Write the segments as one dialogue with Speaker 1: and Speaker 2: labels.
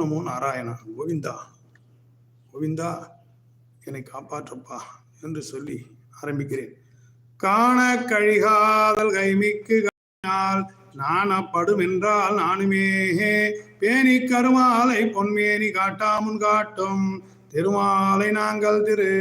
Speaker 1: நமோ நாராயணா? கோவிந்தா கோவிந்தா என்னை காப்பாற்றப்பா என்று சொல்லி ஆரம்பிக்கிறேன். காண கழிகாதல் கைமிக்கு நாணப்படும் என்றால் நானுமே பேணி கருமாலை பொன்மேனி காட்டாமுன் காட்டும் திருமாலை நாங்கள் திரு.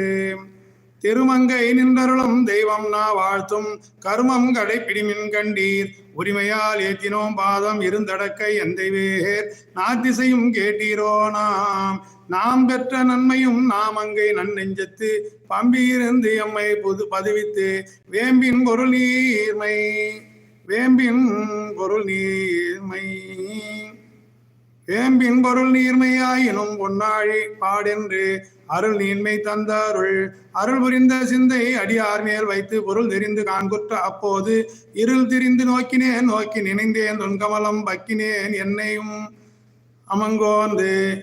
Speaker 1: திருமங்கை நின்றருளும் தெய்வம் நா வாழ்த்தும். கருமம் கடைப்பிடிமின் கண்டீர். உரிமையால் ஏத்தினோம் பாதம் இருந்தடக்கை எந்தைவேர். நாத்திசையும் கேட்டீரோ நாம். நாம் பெற்ற நன்மையும் நாம் அங்கை நன்னெஞ்சத்து. பம்பியிருந்து எம்மை புது பதுவித்து. வேம்பின் பொருள் நீர்மை. வேம்பின் பொருள் நீர்மை. ஏம்பின் பொருள் நீர்மையாயினும் பொன்னாழி பாடென்று அருள் நீண்மை தந்த அருள் அருள் புரிந்த சிந்தை அடியார் மேல் வைத்து பொருள் தெரிந்து காண்குற்ற அப்போது இருள் திரிந்து நோக்கினேன் நோக்கி நினைந்தேன் தொன்கமலம் பக்கினேன் என்னையும் அமங்கோந்து.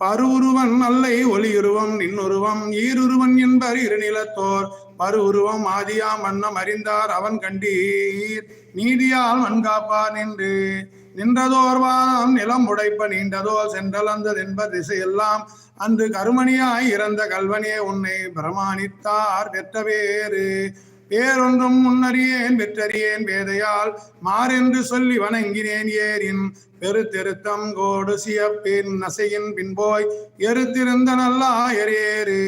Speaker 1: பருவுருவன் அல்லை ஒளியுருவம் நின்னுருவம் ஈருருவன் என்பர் இருநிலத்தோர். பருவுருவம் உருவம் ஆதியாம் வண்ணம் அறிந்தார் அவன் கண்டீர். நீதியால் மண்காப்பார் நின்று நின்றதோர் வாதம் நிலம் உடைப்ப நீண்டதோ சென்றல் அந்த என்ப திசையெல்லாம். அன்று கருமணியாய் இறந்த கல்வனே உன்னை பிரமாணித்தார் பெற்ற வேறு வேறொன்றும் முன்னறியேன் பெற்றறியேன் வேதையால். மாறென்று சொல்லி வணங்கினேன் ஏரின் பெருத்திருத்தம் கோடு சியப்பின் நசையின் பின்போய். எருத்திருந்த நல்லா எரேறு.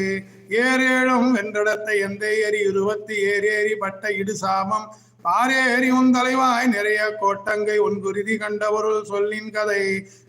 Speaker 1: ஏரேழும் வென்றடத்தை எந்த ஏரி இருபத்தி ஏரேரி பட்ட இடுசாமம். பாரேறி உன் தலைவாய் நிறைய கோட்டங்கை உன் குருதி கண்டவருள் சொல்லின் கதை.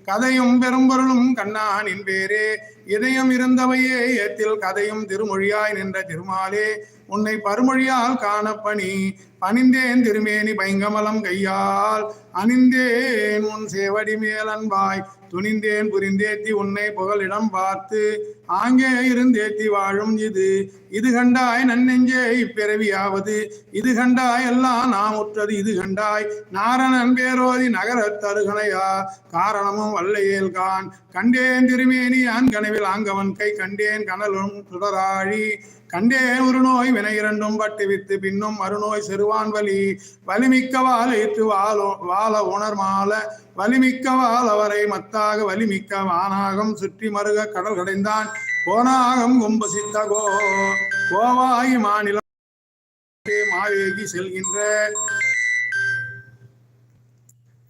Speaker 1: கதையும் பெரும்பொருளும் கண்ணானின் பேரே இதயம் இருந்தவையே ஏத்தில் கதையும் திருமொழியாய் நின்ற திருமாலே. உன்னை பருமொழியால் காணப்பணி பணிந்தேன் திருமேனி பைங்கமலம் கையால். அணிந்தேன் உன் சேவடி மேலன்பாய் துணிந்தேன் புரிந்தேத்தி உன்னை புகலிடம் பார்த்து. ஆங்கே இருந்தேத்தி வாழும் இது. இது கண்டாய் நன்னெஞ்சே இப்பிறவியாவது. இது கண்டாய் எல்லாம் நாம் உற்றது இது கண்டாய். நாரணன் பேரோதி நகரத் தருகனையா காரணமும் வல்லையேல் கான் கண்டேன் திருமேனி ஆண் கனவில் ஆங்கவன் கை. கண்டேன் கனலும் சுடராழி. கண்டே ஒரு நோய் வினை இரண்டும் பட்டு வித்து பின்னும் மறுநோய் செருவான் வலி. வலிமிக்க வாழைத்து வாழோ வாழ உணர் மால. வலிமிக்க வாழவரை மத்தாக வலிமிக்க வானாகம் சுற்றி மருக கடல் கடைந்தான். கோணாகம் கும்பசித்த கோ கோவாயி மாநிலம் மாவேகி செல்கின்ற.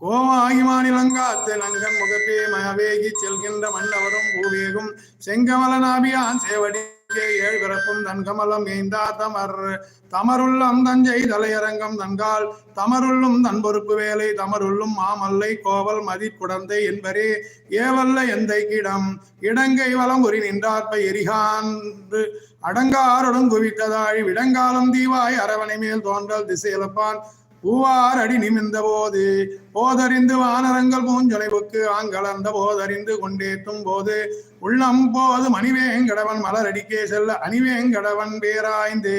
Speaker 1: கோவாகி மாநிலங்காத்து லங்கன் முகப்பே மயவேகி செல்கின்ற மன்னவரும் பூவேகும். செங்கமலனாபியான் சேவடி ஏழ் பிறப்பும் தன் கமலம் ஏந்தா தமர். தமருள்ளம் தஞ்சை தலையரங்கம் தன்கால் தமருள்ளும் தன் பொறுப்பு வேலை தமருள்ளும் மாமல்லை கோவல் மதி குடந்தை என்பரே. ஏவல்ல எந்தை கிடம் இடங்கை வளம் உரி நின்றார்ப்ப எரிகான் அடங்காருடன் குவித்ததாழி விடங்காலம் தீவாய் அரவணை மேல் தோன்றல் திசையலப்பான் பூவார் அடி நிமிர்ந்த போது போதறிந்து வானரங்கள் பூஞ்சொலைவுக்கு ஆங்கலந்த போதறிந்து கொண்டேத்தும் போது உள்ளம் போது மணிவேங்கடவன் மலரடிக்கே செல்ல அணிவேங்கடவன் பேராய்ந்து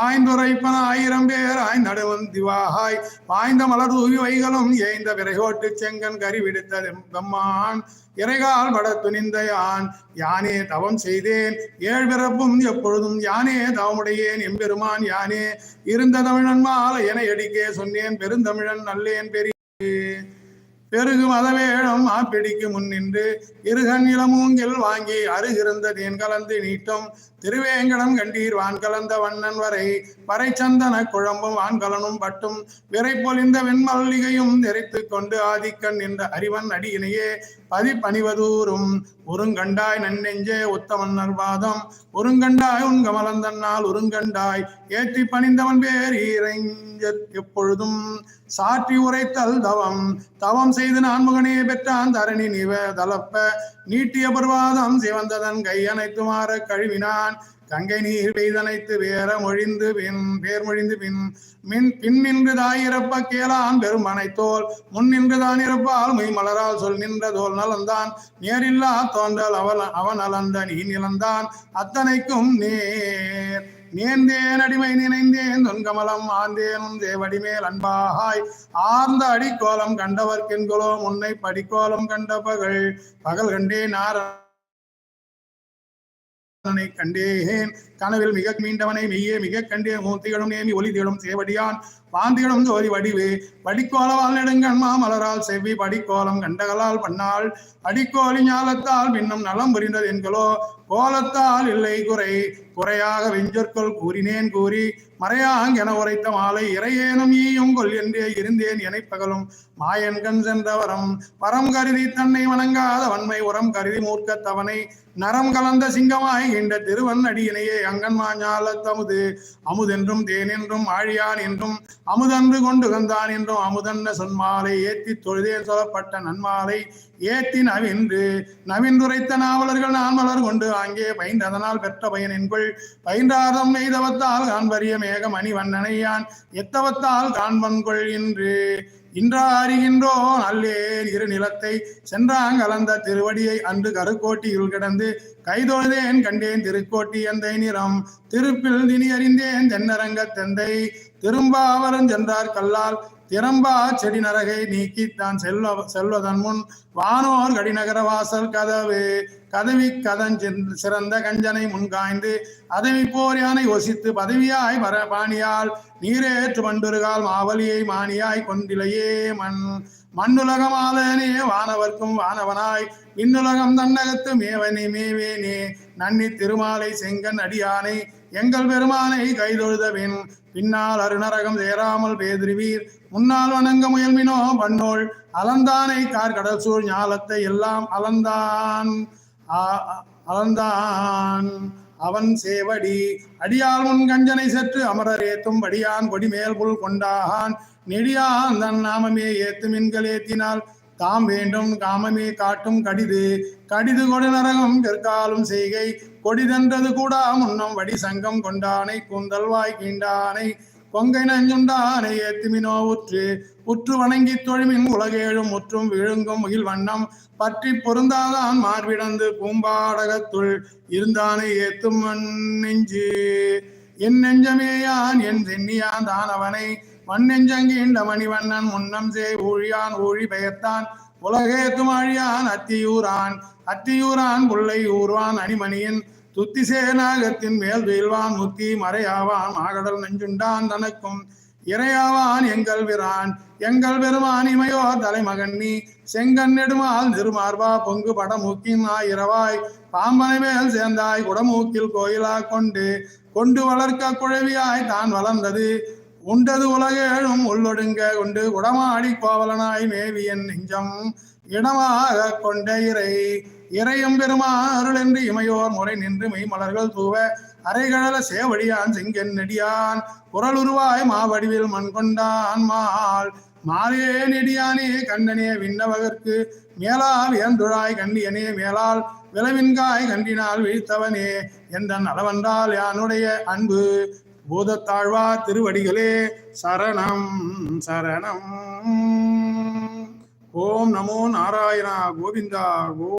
Speaker 1: ஆய்ந்துரைப்பன ஆயிரம் பேர் ஆய்ந்தடுவன் திவாகாய் பாய்ந்த மலர் தூவி வைகளும் ஏய்ந்த விரைகோட்டு செங்கன் கறி விடுத்த பெம்மான் இறைகால் பட துணிந்த யான் யானே தவம் செய்தேன். ஏழ் பிறப்பும் எப்பொழுதும் யானே தவமுடையேன் எம்பெருமான் யானே. இருந்த தமிழன் மாலை என எடிக்கே சொன்னேன். பெருந்தமிழன் நல்லேன் பெரிய. பெருகு மதவேடம் ஆப்பிடிக்கு முன்னின்று இருகன் இளமூங்கில் வாங்கி அருகிருந்த தேன் கலந்து நீட்டும். திருவேங்கடம் கண்டீர் வான் கலந்த வண்ணன் வரை. பறை சந்தன குழம்பும் வான்கலனும் பட்டும். விரை பொலிந்த வெண்மல்லிகையும் நிறைத்து கொண்டு ஆதிக்கன் என்ற அறிவன் அடியினையே. பதி பணிவதூரும் உருங்கண்டாய் நன்னெஞ்சே உத்தமன்னர் வாதம் உருங்கண்டாய் உன் கமலந்தன்னால் உருங்கண்டாய் ஏற்றி பணிந்தவன் பேர் இறைஞ்ச எப்பொழுதும். சாற்றி உரைத்தல் தவம். தவம் செய்து நான் மகனே பெற்றான் தரணி நிவ தலப்ப நீட்டிய பர்வாதம் சிவந்ததன் கையனைத்துமாற கழுவினான். கங்கை நீர் பெய்தனைத்து வேற மொழிந்து பின் பேர் மொழிந்து பின் மின் பின் நின்று தாயிரப்ப கேளான் பெருமனை தோல். முன் நின்று தான் இருப்பால் மெய் மலரால் சொல் நின்ற தோல் நலந்தான். நேரில்லா தோன்றல் அவன் அவன் அலந்த நீ நிலந்தான். அத்தனைக்கும் நேர். நேர்ந்தேன் அடிமை நினைந்தேன் தொன்கமலம் ஆந்தேன் உன் தேவடிமேல் அன்பாகாய். ஆர்ந்த அடிக்கோலம் கண்டவர்க்கென்களோ உன்னை படிக்கோலம் கண்ட பகல். பகல் கண்டே நார அதனை கண்டேன். கனவில் மிக மீண்டவனை மெய்யே மிக கண்டே மூர்த்திகளும் நேமி ஒளி திகழும் சேவடியான். பாந்திகளும் ஜோதி வடிவு வடிக்கோலவால் நெடுங்கண் மாமலரால் செவ்வி படிக்கோலம் கண்டகலால் பண்ணாள். அடிக்கோலி ஞாலத்தால் பின்னும் நலம் புரிந்தது என்களோ கோலத்தால் இல்லை குறை. குறையாக வெஞ்சொற்கொள் கூறினேன் கூறி மறையாங் என உரைத்த மாலை இறையேனும் ஈயுங்கொள் என்றே இருந்தேன் இணைப்பகலும் மாயன்கண் சென்றவரம் வரம் கருதி தன்னை வணங்காத வன்மை உரம் கருதி மூர்க்கத்தவனை நரம் கலந்த சிங்கமாய் கின்ற திருவன் அடியினையே அங்கன் மாஞ்சால தமுது. அமுதென்றும் தேனென்றும் ஆழியான் என்றும் அமுதன்று கொண்டு வந்தான் என்றும் அமுதன்ன சொன்மாலை ஏத்தி தொழுதேன் சொல்லப்பட்ட நன்மாலை ஏத்தி நவின்று. நவின்றுரைத்த நாவலர்கள் நான் மலர் கொண்டு அங்கே பயந்ததனால் பெற்ற பயன் என்கொள் பயின்றார்தம் எய்தவத்தால் காண்பரிய மேக மணிவண்ணனையான் எத்தவத்தால் காண்பன்கொள் இன்று? இன்றா அறிகின்றோ நல்லேன் இரு நிலத்தை சென்றாங் கலந்த திருவடியை அன்று கருக்கோட்டியுள் கிடந்து கைதொழுதேன் கண்டேன் திருக்கோட்டி எந்தை நிறம்? திருப்பில் தினி அறிந்தேன் தென்னரங்கத் தெந்தை திரும்பாவரம் சென்றார் கல்லால் திறம்பா செடி நரகை நீக்கித்தான் செல்வ செல்வதன் முன் வானோர் கடிநகர வாசல் கதவு. கதவி கதன் சிறந்த கஞ்சனை முன்காய்ந்து அதவி போர் யானை ஒசித்து பதவியாய் வர பாணியால் நீரேற்று மண்டுருகால் மாவலியை மானியாய் கொண்டிலையே மண். மண்ணுலகமாலனே வானவர்க்கும் வானவனாய் விண்ணுலகம் தன்னகத்து மேவனே மேவேனே. நன்னி திருமாலை செங்கன் அடியானை எங்கள் பெருமானை கைதொழுதவின் பின்னால் அருணரகம் சேராமல் பேதிருவீர். முன்னால் வணங்க முயல்மினோ பண்ணோள் அலந்தானை கார்கடல் சூழ் ஞாலத்தை எல்லாம் அலந்தான் அலந்தான் அவன் சேவடி. அடியால் முன் கஞ்சனை செற்று அமரர் ஏத்தும் படியான் கொடிமேல் புல் கொண்டான். நெடியான் தன் நாமமே ஏத்து மின்கள் ஏத்தினால் தாம் வேண்டும் காமமே காட்டும் கடிது. கடிது கொடு நரகம் கற்காலும் செய்கை. பொடிதென்றது கூடா முன்னம் வடி சங்கம் கொண்டானை கூந்தல்வாய் கீண்டானை கொங்கை நஞ்சுண்டானை ஏத்துமினோ உற்று உற்று வணங்கி தொழுமின் உலகேழும் முற்றும் விழுங்கும் முகில் வண்ணம் பற்றி பொருந்தாதான் மார்பிடந்து பூம்பாடகத்துள் இருந்தானை ஏத்தும் மண் நெஞ்சு. என் நெஞ்சமேயான் என் சென்னியான் தான் அவனை மண்ணெஞ்சங்கீண்ட மணிவண்ணன் முன்னம் சே ஊழியான் ஊழி பெயர்த்தான் உலகேத்தும் ஆழியான் அத்தியூரான் அத்தியூரான் புள்ளை ஊர்வான் அணிமணியின் துத்திசேனாகத்தின் மேல் வீழ்வான் முத்தி மறையாவான் மாகடல் நெஞ்சுண்டான் தனக்கும் இறையாவான் எங்கள் பிரான் எங்கள் பெருமான் இமையோ தலைமகன் நீ செங்கன் நெடுமால் நிருமார்பா பொங்கு படமூக்கின் ஆயிரவாய் பாம்பனை மேல் சேர்ந்தாய் குடமூக்கில் கோயிலா கொண்டு கொண்டு வளர்க்க குழவியாய் தான் வளர்ந்தது. உண்டது உலகேழும் உள்ளொடுங்க கொண்டு உடமாடி கோவலனாய் மேவியன் நெஞ்சம் இடமாக கொண்ட இறை. இறையும் பெருமாறுள் என்று இமையோர் முறை நின்று மெய்மலர்கள் தூவ அரைகடல சேவடியான் செங்கன் நெடியான். குரல் உருவாய் மாவடிவில் மண் கொண்டான் மால். மாலே நெடியானே கண்டனே விண்ணவகற்கு மேலா வியந்துழாய் கண்டியனே மேலால் விளவின்காய் கண்டினால் வீழ்த்தவனே. எந்தன் அளவென்றால் யானுடைய அன்பு. பூதத்தாழ்வா திருவடிகளே சரணம் சரணம். ஓம் நமோ நாராயணா கோவிந்தா கோ